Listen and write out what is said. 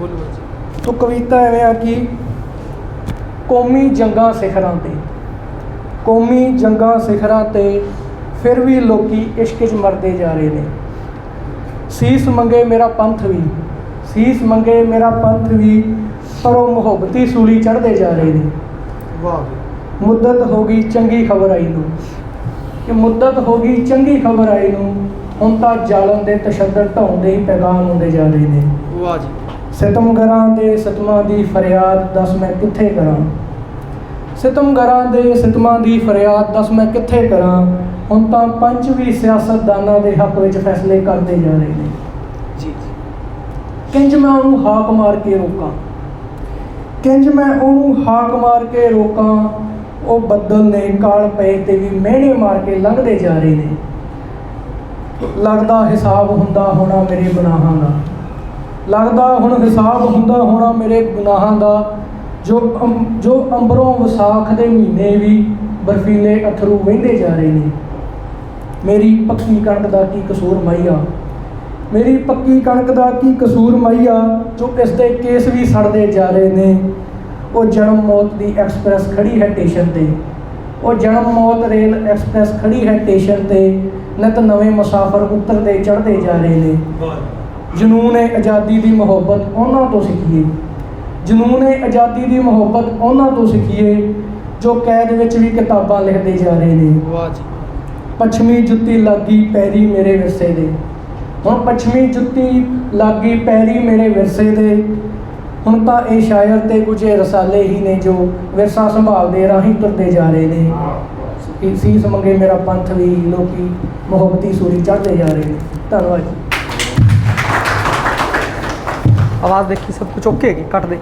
ਬੋਲੋ ਤੋ ਕਵਿਤਾ ਐਵੇਂ ਆ ਕਿ ਕੌਮੀ ਜੰਗਾਂ ਸਿਖਰਾਂ ਤੇ ਕੌਮੀ ਜੰਗਾਂ ਸਿਖਰਾਂ ਤੇ ਫਿਰ ਵੀ ਲੋਕੀ ਇਸ਼ਕ 'ਚ ਮਰਦੇ ਜਾ ਰਹੇ ਨੇ। ਸੀਸ ਮੰਗੇ ਮੇਰਾ ਪੰਥ ਵੀ ਸੀਸ ਮੰਗੇ ਮੇਰਾ ਪੰਥ ਵੀ ਪਰ ਉਹ ਮੁਹੱਬਤੀ ਸੂਲੀ ਚੜ੍ਹਦੇ ਜਾ ਰਹੇ ਨੇ। ਵਾਹ ਮੁੱਦਤ ਹੋ ਗਈ ਚੰਗੀ ਖਬਰ ਆਈ ਨੂੰ। ਕਿ ਮੁੱਦਤ ਹੋ ਗਈ ਚੰਗੀ ਖਬਰ ਆਈ ਨੂੰ ਹੁਣ ਤਾਂ ਜ਼ਾਲਮ ਦੇ ਤਸ਼ੱਦਦ ਢਾਉਂਦੇ ਹੀ ਪੈਗਾਮ ਹੁੰਦੇ ਜਾ ਰਹੇ ਨੇ। ਵਾਹ ਜੀ। ਸਿਤਮਗਰਾਂ ਦੇ ਸਤਮਾਂ ਦੀ ਫਰਿਆਦ ਦੱਸ ਮੈਂ ਕਿੱਥੇ ਕਰਾਂ? ਸਿਤਮਗਰਾਂ ਦੇ ਸਤਮਾਂ ਦੀ ਫਰਿਆਦ ਦੱਸ ਮੈਂ ਕਿੱਥੇ ਕਰਾਂ? ਹੁਣ ਤਾਂ ਪੰਜ ਵੀ ਸਿਆਸਤਦਾਨਾਂ ਦੇ ਹੱਕ ਵਿੱਚ ਫੈਸਲੇ ਕਰਦੇ ਜਾ ਰਹੇ ਨੇ। ਜੀ ਜੀ। ਕਿੰਜ ਮੈਂ ਉਹਨੂੰ ਹਾਕ ਮਾਰ ਕੇ ਰੋਕਾਂ? ਕਿੰਜ ਮੈਂ ਉਹਨੂੰ ਹਾਕ ਮਾਰ ਕੇ ਰੋਕਾਂ? ਉਹ ਬੱਦਲ ਨੇ ਕਾਲ ਪਏ ਤੇ ਵੀ ਮਿਹਣੇ ਮਾਰ ਕੇ ਲੰਘਦੇ ਜਾ ਰਹੇ ਨੇ। ਲੱਗਦਾ ਹਿਸਾਬ ਹੁੰਦਾ ਹੋਣਾ ਮੇਰੇ ਗੁਨਾਹਾਂ ਦਾ। ਲੱਗਦਾ ਹੁਣ ਹਿਸਾਬ ਹੁੰਦਾ ਹੋਣਾ ਮੇਰੇ ਗੁਨਾਹਾਂ ਦਾ, ਜੋ ਜੋ ਅੰਬਰੋਂ ਵਿਸਾਖ ਦੇ ਮਹੀਨੇ ਵੀ ਬਰਫੀਲੇ ਅਥਰੂ ਵਹਿੰਦੇ ਜਾ ਰਹੇ ਨੇ। ਮੇਰੀ ਪੱਕੀ ਕਣਕ ਦਾ ਕੀ ਕਸੂਰ ਮਾਈਆ? ਮੇਰੀ ਪੱਕੀ ਕਣਕ ਦਾ ਕੀ ਕਸੂਰ ਮਾਈਆ, ਜੋ ਇਸ ਦੇ ਕੇਸ ਵੀ ਸੜਦੇ ਜਾ ਰਹੇ ਨੇ? ਉਹ ਜਨਮ ਮੌਤ ਦੀ ਐਕਸਪ੍ਰੈਸ ਖੜੀ ਹੈ ਸਟੇਸ਼ਨ ਤੇ। ਉਹ ਜਨਮ ਮੌਤ ਰੇਲ ਐਕਸਪ੍ਰੈਸ ਖੜੀ ਹੈ ਸਟੇਸ਼ਨ ਤੇ, ਨਿਤ ਨਵੇਂ ਮੁਸਾਫਰ ਉਤਰਦੇ ਚੜ੍ਹਦੇ ਜਾ ਰਹੇ ਨੇ। ਜਨੂਨ ਏ ਆਜ਼ਾਦੀ ਦੀ ਮੁਹੱਬਤ ਉਹਨਾਂ ਤੋਂ ਸਿੱਖੀਏ। ਜਨੂਨ ਏ ਆਜ਼ਾਦੀ ਦੀ ਮੁਹੱਬਤ ਉਹਨਾਂ ਤੋਂ ਸਿੱਖੀਏ ਜੋ ਕੈਦ ਵਿੱਚ ਵੀ ਕਿਤਾਬਾਂ ਲਿਖਦੇ ਜਾ ਰਹੇ ਨੇ। ਵਾਹ ਜੀ। ਪੱਛਮੀ ਜੁੱਤੀ ਲੱਗੀ ਪੈਰੀ ਮੇਰੇ ਵਿਰਸੇ ਦੇ। ਹੁਣ ਪੱਛਮੀ ਜੁੱਤੀ ਲੱਗੀ ਪੈਰੀ ਮੇਰੇ ਵਿਰਸੇ ਦੇ। ਹੁਣ ਤਾਂ ਇਹ ਸ਼ਾਇਰ ਤੇ ਕੁਝ ਰਸਾਲੇ ਹੀ ਨੇ ਜੋ ਵਿਰਸਾ ਸੰਭਾਲਦੇ ਰਾਹੀਂ ਤੁਰਦੇ ਜਾ ਰਹੇ ਨੇ। ਸੀਸ ਮੰਗੇ ਮੇਰਾ ਪੰਥ ਵੀ ਲੋਕੀ ਮੁਹੱਬਤੀ ਸੂਰੀ ਚੜ੍ਹਦੇ ਜਾ ਰਹੇ ਨੇ। ਧੰਨਵਾਦ ਜੀ। ਆਵਾਜ਼ ਦੇਖੀ ਸਭ ਕੁਝ ਓਕੇ ਹੈਗੀ ਕੱਟ ਦੇ।